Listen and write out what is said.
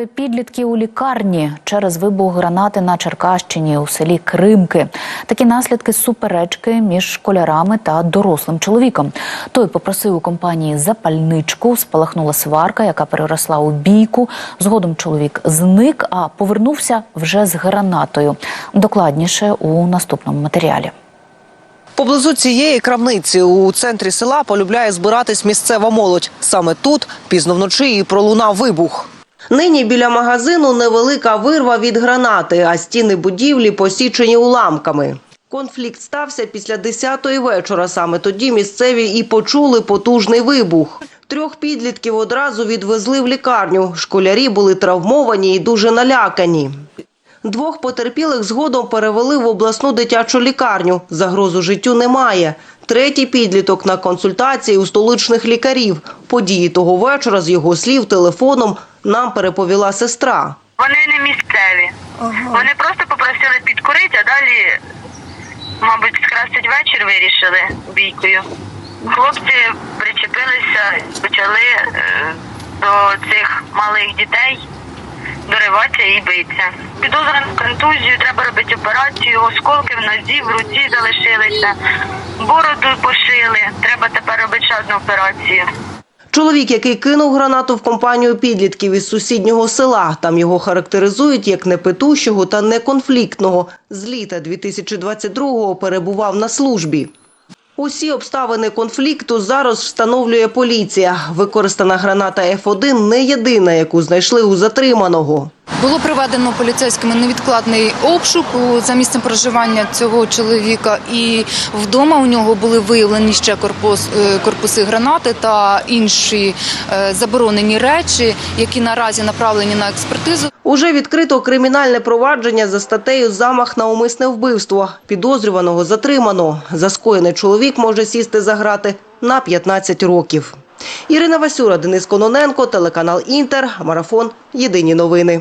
Троє підлітків у лікарні через вибух гранати на Черкащині у селі Кримки. Такі наслідки суперечки між школярами та дорослим чоловіком. Той попросив у компанії запальничку. Спалахнула сварка, яка переросла у бійку. Згодом чоловік зник, а повернувся вже з гранатою. Докладніше у наступному матеріалі. Поблизу цієї крамниці у центрі села полюбляє збиратись місцева молодь. Саме тут пізно вночі і пролунав вибух. Нині біля магазину невелика вирва від гранати, а стіни будівлі посічені уламками. Конфлікт стався після 10-ї вечора. Саме тоді місцеві і почули потужний вибух. Трьох підлітків одразу відвезли в лікарню. Школярі були травмовані і дуже налякані. Двох потерпілих згодом перевели в обласну дитячу лікарню. Загрозу життю немає. Третій підліток на консультації у столичних лікарів. Події того вечора, з його слів, телефоном нам переповіла сестра. Вони не місцеві. Вони просто попросили підкурити, а далі, мабуть, скрасить вечір вирішили бійкою. Хлопці причепилися, почали е, до цих малих дітей дориватися і битися. Підозра на контузію, треба робити операцію, осколки в нозі, в руці залишилися, бороду пошили. Треба тепер робити ще одну операцію. Чоловік, який кинув гранату в компанію підлітків із сусіднього села, там його характеризують як непитущого та неконфліктного. З літа 2022-го перебував на службі. Усі обставини конфлікту зараз встановлює поліція. Використана граната F1 не єдина, яку знайшли у затриманого. Було проведено поліцейськими невідкладний обшук за місцем проживання цього чоловіка, і вдома у нього були виявлені ще корпус, е, корпуси гранати та інші е, заборонені речі, які наразі направлені на експертизу. Уже відкрито кримінальне провадження за статтею «Замах на умисне вбивство». Підозрюваного затримано. За скоєне чоловік може сісти за грати на 15 років. Ірина Васюра, Денис Кононенко, телеканал «Інтер», Марафон. Єдині новини.